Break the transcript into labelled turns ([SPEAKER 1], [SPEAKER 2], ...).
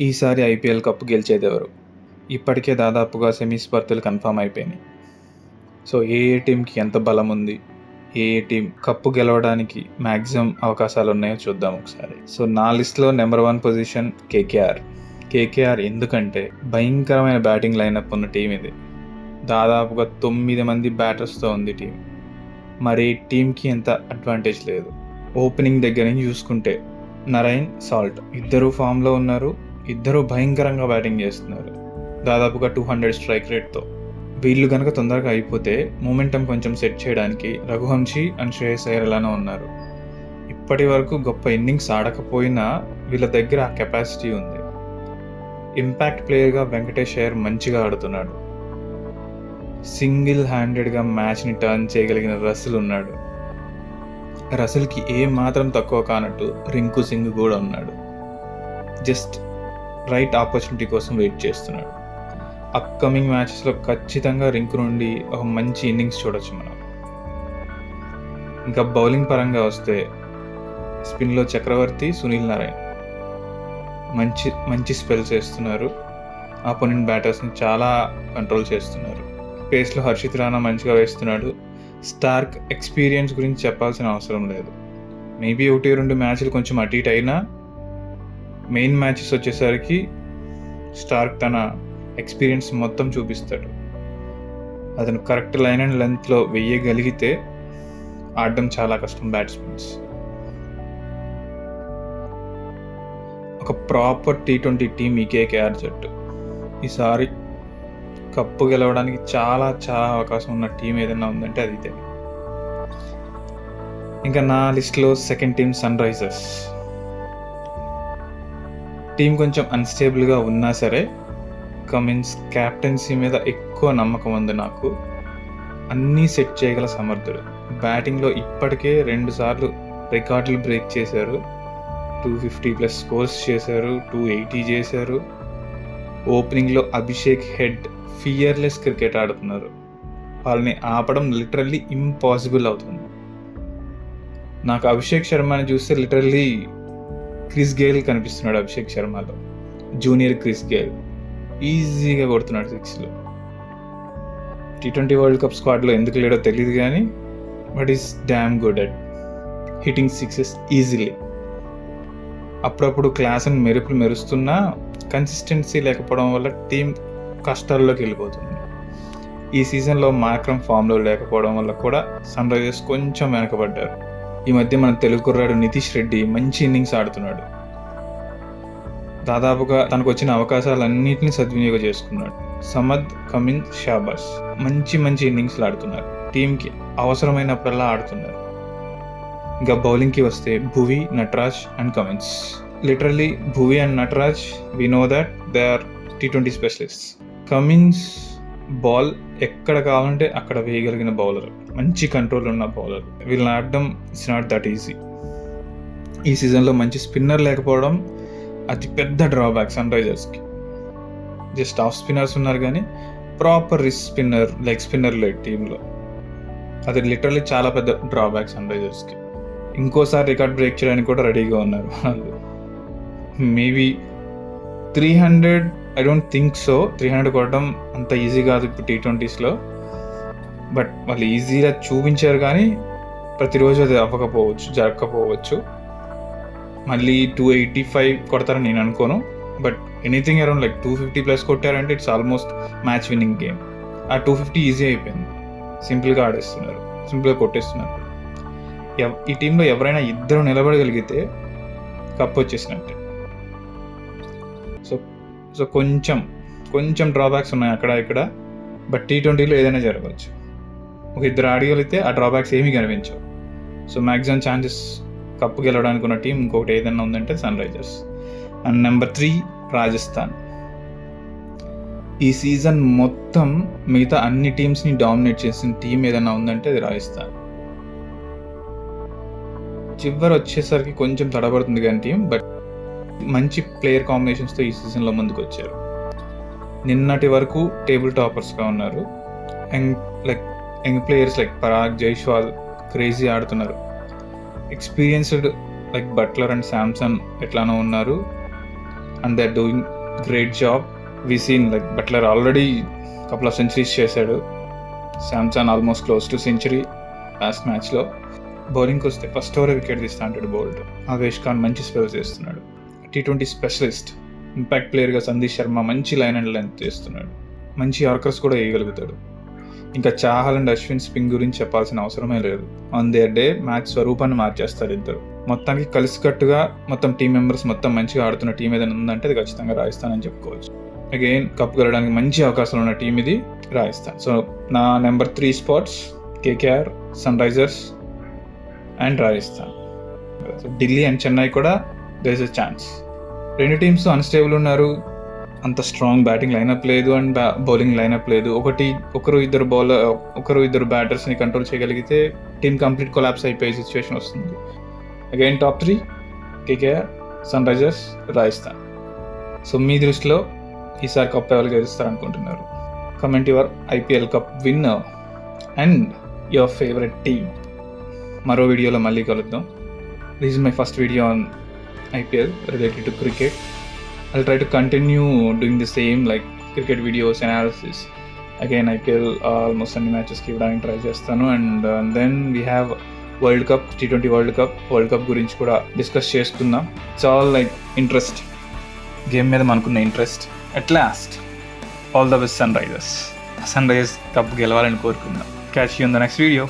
[SPEAKER 1] ఈసారి IPL cup గెలిచేదెవరు? ఇప్పటికే దాదాపుగా సెమీస్ బర్తులు కన్ఫర్మ్ అయిపోయినాయి. సో ఏ ఏ టీంకి ఎంత బలం ఉంది? ఏ ఏ టీం కప్పు గెలవడానికి మ్యాక్సిమం అవకాశాలు ఉన్నాయో చూద్దాం ఒకసారి. సో నా లిస్ట్లో number one position KKR. KKR ఎందుకంటే భయంకరమైన బ్యాటింగ్ లైనప్ ఉన్న టీం ఇది. దాదాపుగా తొమ్మిది మంది బ్యాటర్స్తో ఉంది టీం. మరి టీంకి ఎంత అడ్వాంటేజ్ లేదు. ఓపెనింగ్ దగ్గర నుంచి చూసుకుంటే నరైన్ సాల్ట్ ఇద్దరు ఫామ్లో ఉన్నారు. ఇద్దరు భయంకరంగా బ్యాటింగ్ చేస్తున్నారు. దాదాపుగా టూ హండ్రెడ్ స్ట్రైక్ రేట్తో వీళ్ళు కనుక తొందరగా అయిపోతే మూమెంటం కొంచెం సెట్ చేయడానికి రఘువంశీ అండ్ శ్రేయస్ అయ్యర్ ఎలానో ఉన్నారు. ఇప్పటి వరకు గొప్ప ఇన్నింగ్స్ ఆడకపోయినా వీళ్ళ దగ్గర ఆ కెపాసిటీ ఉంది. ఇంపాక్ట్ ప్లేయర్గా వెంకటేష్ అయ్యర్ మంచిగా ఆడుతున్నాడు. సింగిల్ హ్యాండెడ్గా మ్యాచ్ని టర్న్ చేయగలిగిన రసిల్ ఉన్నాడు. రసిల్కి ఏ మాత్రం తక్కువ కానట్టు రింకు సింగ్ కూడా ఉన్నాడు. జస్ట్ రైట్ ఆపర్చునిటీ కోసం వెయిట్ చేస్తున్నాడు. అప్కమింగ్ మ్యాచెస్లో ఖచ్చితంగా రింక్ నుండి ఒక మంచి ఇన్నింగ్స్ చూడొచ్చు మనం. ఇంకా బౌలింగ్ పరంగా వస్తే స్పిన్లో చక్రవర్తి సునీల్ నారాయణ్. మంచి మంచి స్పెల్ చేస్తున్నారు. ఆపోనెంట్ బ్యాటర్స్ని చాలా కంట్రోల్ చేస్తున్నారు. పేస్లో హర్షిత్ రాణా మంచిగా వేస్తున్నాడు. స్టార్క్ ఎక్స్పీరియన్స్ గురించి చెప్పాల్సిన అవసరం లేదు. మేబీ ఒకటి రెండు మ్యాచ్లు కొంచెం అటు ఇటు అయినా మెయిన్ మ్యాచెస్ వచ్చేసరికి స్టార్క్ తన ఎక్స్పీరియన్స్ మొత్తం చూపిస్తాడు. అతను కరెక్ట్ లైన్ అండ్ లెంత్లో వెయ్యగలిగితే ఆడడం చాలా కష్టం బ్యాట్స్మెన్స్ ఒక ప్రాపర్ టీ ట్వంటీ టీం ఈ కేకేఆర్ జట్టు. ఈసారి కప్పు గెలవడానికి చాలా చాలా అవకాశం ఉన్న టీం ఏదైనా ఉందంటే అది ఇదే. ఇంకా నా లిస్ట్లో second team Sunrisers team కొంచెం అన్స్టేబుల్గా ఉన్నా సరే కమిన్స్ క్యాప్టెన్సీ మీద ఎక్కువ నమ్మకం ఉంది నాకు. అన్నీ సెట్ చేయగల సమర్థుడు. బ్యాటింగ్లో ఇప్పటికే రెండుసార్లు రికార్డులు బ్రేక్ చేశారు. టూ ఫిఫ్టీ ప్లస్ స్కోర్స్ చేశారు టూ ఎయిటీ చేశారు. ఓపెనింగ్లో అభిషేక్ హెడ్ ఫియర్లెస్ క్రికెట్ ఆడుతున్నారు. వాళ్ళని ఆపడం లిటరల్లీ ఇంపాసిబుల్ అవుతుంది. నాకు అభిషేక్ శర్మని చూస్తే లిటరల్లీ క్రిస్ గేల్ కనిపిస్తున్నాడు అభిషేక్ శర్మలో. Junior Chris Gayle. ఈజీగా కొడుతున్నాడు సిక్స్లో. టీ ట్వంటీ వరల్డ్ కప్ స్క్వాడ్లో ఎందుకు లేడో తెలియదు కానీ but is damn good at hitting sixes easily. అప్పుడప్పుడు క్లాస్ మెరుపులు మెరుస్తున్నా కన్సిస్టెన్సీ లేకపోవడం వల్ల టీం కష్టాల్లోకి వెళ్ళిపోతుంది. ఈ సీజన్లో మార్క్రమ్ ఫామ్లో లేకపోవడం వల్ల కూడా సన్ రైజర్స్ కొంచెం వెనకబడ్డారు. ఈ మధ్య మన తెలుగు కుర్రాడు నితీష్ రెడ్డి మంచి ఇన్నింగ్స్ ఆడుతున్నాడు. దాదాపుగా తనకు వచ్చిన అవకాశాలన్నింటినీ సద్వినియోగం చేసుకున్నాడు. సమద్ కమిన్ షాబాస్ మంచి మంచి ఇన్నింగ్స్లు ఆడుతున్నారు. టీంకి అవసరమైనప్పుడల్లా ఆడుతున్నారు. ఇంకా బౌలింగ్కి వస్తే Bhuvi Nataraj and Cummins literally Bhuvi and Nataraj we know that they are T twenty specialist Cummins ball ఎక్కడ కావాలంటే అక్కడ వేయగలిగిన బౌలర్. మంచి కంట్రోల్ ఉన్న బౌలర్. వీళ్ళని ఆడడం ఇట్స్ నాట్ దట్ ఈజీ ఈ సీజన్లో మంచి స్పిన్నర్ లేకపోవడం అతి పెద్ద డ్రాబ్యాక్ సన్ రైజర్స్కి జస్ట్ ఆఫ్ స్పిన్నర్స్ ఉన్నారు కానీ proper wrist spinner leg spinner లేదు టీంలో అది లిటరలీ చాలా పెద్ద డ్రాబ్యాక్ సన్ రైజర్స్కి ఇంకోసారి రికార్డ్ బ్రేక్ చేయడానికి కూడా రెడీగా ఉన్నారు వాళ్ళు. Maybe three hundred I don't think so three hundred కొట్టడం అంత ఈజీ కాదు ఇప్పుడు టీ ట్వంటీస్లో బట్ వాళ్ళు ఈజీగా చూపించారు కానీ ప్రతిరోజు అది అవ్వకపోవచ్చు జరగకపోవచ్చు. మళ్ళీ టూ ఎయిటీ ఫైవ్ కొడతారని నేను అనుకోను. But anything around like two fifty plus కొట్టారంటే it's almost match winning game ఆ టూ ఫిఫ్టీ ఈజీ అయిపోయింది. సింపుల్గా ఆడేస్తున్నారు. సింపుల్గా కొట్టేస్తున్నారు. ఎవ్- ఈ టీంలో ఎవరైనా ఇద్దరు నిలబడగలిగితే కప్ వచ్చేసినట్టే. సో సో కొంచెం కొంచెం డ్రాబ్యాక్స్ ఉన్నాయి అక్కడ ఇక్కడ. బట్ టీ ట్వంటీలో ఏదైనా జరగవచ్చు. ఒక ఇద్దరు ఆడగలిగితే ఆ డ్రాబ్యాక్స్ ఏమీ కనిపించవు. సో మ్యాక్సిమం ఛాన్సెస్ కప్పు గెలవడానికి ఉన్న టీం ఇంకొకటి ఏదైనా ఉందంటే Sunrisers and number three Rajasthan ఈ సీజన్ మొత్తం మిగతా అన్ని టీమ్స్ని డామినేట్ చేసిన టీం ఏదైనా ఉందంటే అది రాజస్థాన్ చివరి వచ్చేసరికి కొంచెం తడబడుతుంది కానీ టీం బట్ మంచి ప్లేయర్ కాంబినేషన్స్తో ఈ సీజన్లో ముందుకు వచ్చారు నిన్నటి వరకు టేబుల్ టాపర్స్గా ఉన్నారు. Young like young players like Parag Jaiswal crazy ఆడుతున్నారు. Experienced like Buttler and Samson ఎట్లానో ఉన్నారు. And they doing great job we seen like Buttler already couple of centuries చేశాడు. Samson almost close to century last మ్యాచ్లో బౌలింగ్కి వస్తే first over wicket తీస్తా అంటాడు బోల్డ్ ఆవేష్ ఖాన్ మంచి స్పెల్ చేస్తున్నాడు టీ ట్వంటీ స్పెషలిస్ట్ ఇంపాక్ట్ ప్లేయర్గా సందీప్ శర్మ మంచి లైన్ అండ్ లెంత్ చేస్తున్నాడు. మంచి ఆర్కర్స్ కూడా వేయగలుగుతాడు. ఇంకా చాహల్ అండ్ అశ్విన్ స్పింగ్ గురించి చెప్పాల్సిన అవసరమే లేదు. ఆన్ దేర్ డే మ్యాచ్ స్వరూపాన్ని మార్చేస్తారు ఇద్దరు. మొత్తానికి కలిసికట్టుగా మొత్తం టీం మెంబర్స్ మొత్తం మంచిగా ఆడుతున్న టీం ఏదైనా ఉందంటే అది ఖచ్చితంగా రాజస్థాన్ అని చెప్పుకోవచ్చు. అగైన్ కప్ గెలడానికి మంచి అవకాశాలు ఉన్న టీం ఇది రాజస్థాన్. సో నా number three spots KKR Sunrisers and Rajasthan Delhi and Chennai కూడా దేస్ ఇస్ ఎ ఛాన్స్ రెండు టీమ్స్ అన్స్టేబుల్ ఉన్నారు. అంత స్ట్రాంగ్ బ్యాటింగ్ లైనప్ లేదు అండ్ బౌలింగ్ లైనప్ లేదు. ఒకటి ఒకరు ఇద్దరు బౌలర్ ఒకరు ఇద్దరు బ్యాటర్స్ని కంట్రోల్ చేయగలిగితే టీమ్ కంప్లీట్ కొలాప్స్ అయిపోయే సిచ్యువేషన్ వస్తుంది. Again top three KKR Sunrisers Rajasthan so మీ దృష్టిలో ఈసారి కప్ ఎవరు గెలుస్తారు అనుకుంటున్నారు comment your IPL cup winner and your favourite team మరో వీడియోలో మళ్ళీ కలుద్దాం. This is my first video on IPL related to cricket I'll try to continue doing the same like cricket videos analysis. Again, IPL uh, almost అన్ని మ్యాచెస్కి ఇవ్వడానికి try చేస్తాను. And then we have world cup T twenty world cup world cup గురించి కూడా discuss చేసుకుందాం. It's all like interest game మీద మనకున్న interest at last all the best Sunrisers Sunrisers cup గెలవాలని కోరుకుందాం. Catch you in the next video